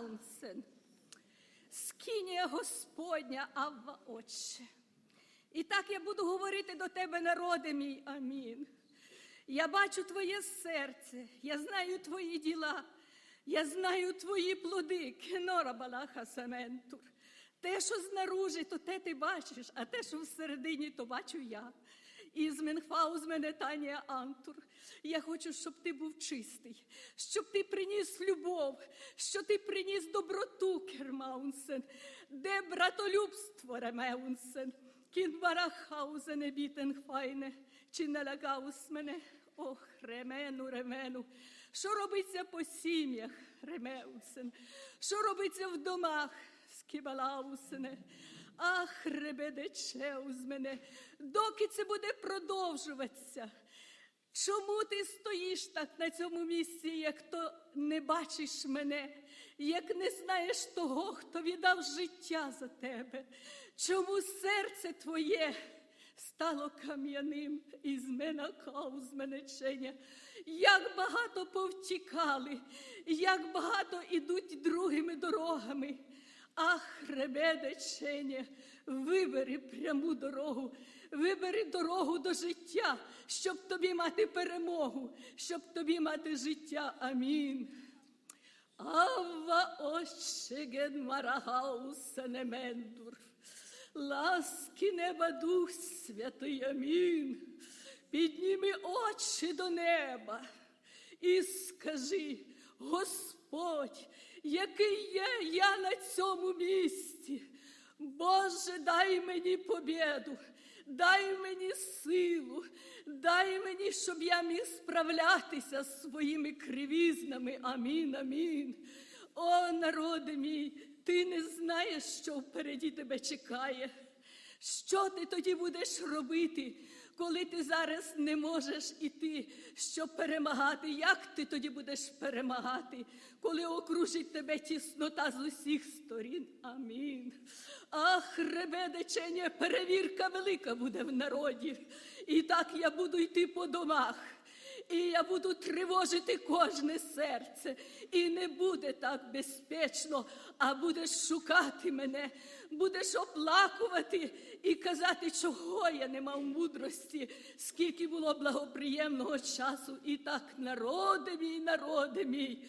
маунсен. Скинія Господня, Авва Отче. І так я буду говорити до тебе, народи мій, амін. Я бачу твоє серце, я знаю твої діла, я знаю твої плоди, кенора балаха сементур. Те, що знаружи, то те ти бачиш, а те, що всередині, то бачу я. Із Менхфауз мене Танія Антур. Я хочу, щоб ти був чистий, щоб ти приніс любов, щоб ти приніс доброту, Кермаунсен, де братолюбство Ремеунсен, кін барахаузене бітенхфайне, чи налагаус мене, ох, ремену, ремену. Що робиться по сім'ях, Ремеусен, що робиться в домах, скібалаусене. Ах, ребедече уз мене, доки це буде продовжуватися. Чому ти стоїш так на цьому місці, як то не бачиш мене, як не знаєш того, хто віддав життя за тебе? Чому серце твоє стало кам'яним із мене кауз менечення? Як багато повтікали, як багато ідуть другими дорогами. Ах, ребедеченя, вибери пряму дорогу, вибери дорогу до життя, щоб тобі мати перемогу, щоб тобі мати життя. Амін. Авва ощеген марахауса немендур. Ласки неба Дух Святий Амін. Підніми очі до неба і скажи, Господь, який є я на цьому місці. Боже, дай мені побіду, дай мені силу, дай мені, щоб я міг справлятися з своїми кривізнами. Амін, амін. О, народи мій, ти не знаєш, що впереді тебе чекає. Що ти тоді будеш робити, коли ти зараз не можеш іти, щоб перемагати? Як ти тоді будеш перемагати, коли окружить тебе тіснота з усіх сторін? Амін. Ах, ребедечення, перевірка велика буде в народі. І так я буду йти по домах. І я буду тривожити кожне серце. І не буде так безпечно, а будеш шукати мене, будеш оплакувати і казати, чого я не мав мудрості, скільки було благоприємного часу. І так, народи мій, народи мій,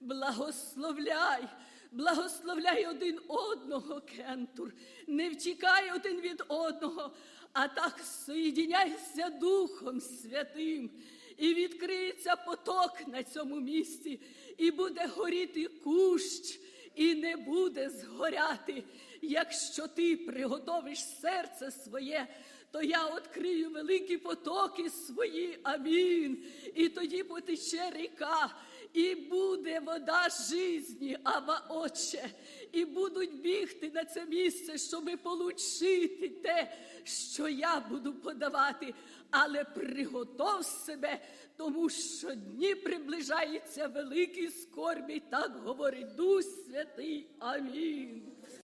благословляй. Благословляй один одного, Кентур, не втікай один від одного, а так соєдіняйся Духом Святим, і відкриється поток на цьому місці, і буде горіти кущ, і не буде згоряти. Якщо ти приготовиш серце своє, то я відкрию великі потоки свої. Амін. І тоді потече ріка, і буде вода жизні, Ава Отче, і будуть бігти на це місце, щоб получити те, що я буду подавати. Але приготов себе, тому що дні приближаються великі скорбі, так говорить Дух Святий. Амін.